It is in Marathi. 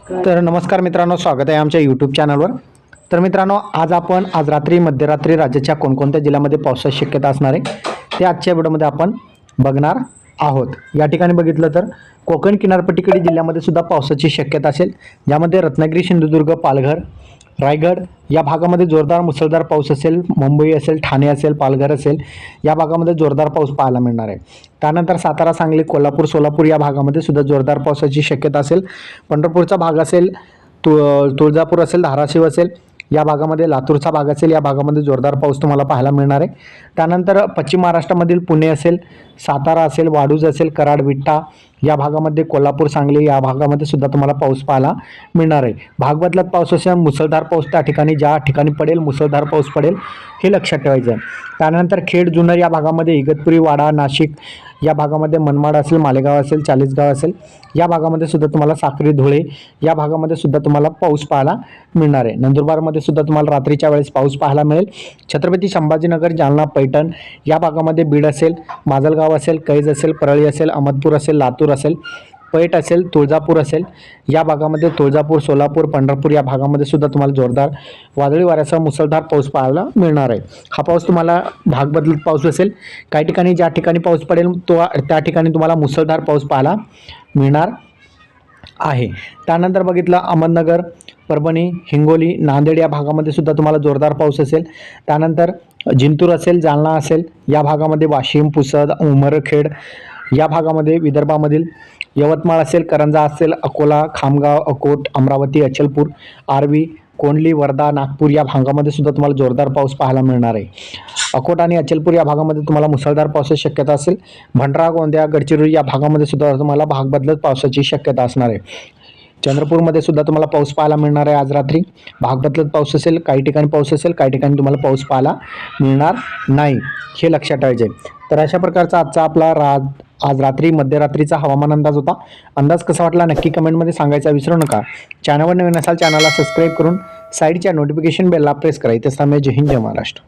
तर नमस्कार मित्रांनो स्वागत आहे आमच्या यूट्यूब चॅनलवर तर मित्रांनो आज आपण आज रात्री मध्यरात्री राज्याच्या कोणकोणत्या जिल्ह्यामध्ये पावसाची शक्यता असणार आहे ते आजच्या व्हिडिओमध्ये आपण बघणार आहोत. या ठिकाणी बघितलं तर कोकण किनारपट्टीकडे जिल्ह्यामध्ये सुद्धा पावसाची शक्यता असेल ज्यामध्ये रत्नागिरी सिंधुदुर्ग पालघर रायगड या भागामध्ये जोरदार मुसळधार पाऊस असेल मुंबई असेल ठाणे असेल पालघर असेल या भागामध्ये जोरदार पाऊस पाहायला मिळणार आहे. त्यानंतर सातारा सांगली कोल्हापूर सोलापूर या भागामध्ये सुद्धा जोरदार पावसाची शक्यता असेल. पंढरपूरचा भाग असेल तु तुळजापूर असेल धाराशिव असेल या भागामध्ये लातूरचा भाग असेल या भागामध्ये जोरदार पाऊस तुम्हाला पाहायला मिळणार आहे. त्यानंतर पश्चिम महाराष्ट्रामधील पुणे असेल सातारा असेल वाडूज असेल कराड विट्टा या भागामध्ये कोल्हापूर सांगली या भागामध्ये सुद्धा तुम्हाला पाऊस पाहायला मिळणार आहे. भागबदलात पाऊस असेल मुसळधार पाऊस त्या ठिकाणी ज्या ठिकाणी पडेल मुसळधार पाऊस पडेल हे लक्षात ठेवायचं आहे. त्यानंतर खेड जुन्नर या भागामध्ये इगतपुरी वाडा नाशिक या भागामध्ये मनमाड असेल मालेगाव असेल चाळीसगाव असेल या भागामध्ये सुद्धा तुम्हाला साखरी धुळे या भागामध्ये सुद्धा तुम्हाला पाऊस पाहायला मिळणार आहे. नंदुरबारमध्ये सुद्धा तुम्हाला रात्रीच्या वेळेस पाऊस पाहायला मिळेल. छत्रपती संभाजीनगर जालना पैठण या भागामध्ये बीड असेल माजलगाव असेल कैज असेल परळी असेल अहमदपूर असेल लातूर असेल पैठ असेल तुळजापूर असेल या भागामध्ये तुळजापूर सोलापूर पंढरपूर या भागामध्ये सुद्धा तुम्हाला जोरदार वादळी वाऱ्यासह मुसळधार पाऊस पाहायला मिळणार आहे. हा पाऊस तुम्हाला भाग बदलत पाऊस असेल. काही ठिकाणी ज्या ठिकाणी पाऊस पडेल तो त्या ठिकाणी तुम्हाला मुसळधार पाऊस पाहायला मिळणार आहे. त्यानंतर बघितलं अहमदनगर परभणी हिंगोली नांदेड या भागामध्ये सुद्धा तुम्हाला जोरदार पाऊस असेल. त्यानंतर जिंतूर असेल जालना असेल या भागामध्ये वाशिम पुसद उमरखेड या भागामध्ये विदर्भामधील यवतमाळ असेल करंजा असेल अकोला खामगाव अकोट अमरावती अचलपूर आर्वी कोंडली वर्धा नागपूर या भागामध्ये सुद्धा तुम्हाला जोरदार पाऊस पाहायला मिळणार आहे. अकोट आणि अचलपूर या भागामध्ये तुम्हाला मुसळधार पावसाची शक्यता असेल. भंडारा गोंदिया गडचिरोली या भागामध्ये सुद्धा तुम्हाला भाग बदलत पावसाची शक्यता असणार आहे. चंद्रपूरमध्ये सुद्धा तुम्हाला पाऊस पाहायला मिळणार आहे आज रात्री. भाग बदलत पाऊस असेल काही ठिकाणी पाऊस असेल काही ठिकाणी तुम्हाला पाऊस पाहायला मिळणार नाही हे लक्षात ठेवायचे तर अशा प्रकारचा आजचा आपला रा आज रात्री मध्यरात्रीचा हवामान अंदाज होता. अंदाज कसा वाटला नक्की कमेंटमध्ये सांगायचा विसरू नका. चॅनलवर नवीन असाल चॅनलला सबस्क्राईब करून साईडच्या नोटिफिकेशन बेलला प्रेस करा. इथे जय हिंद जय महाराष्ट्र.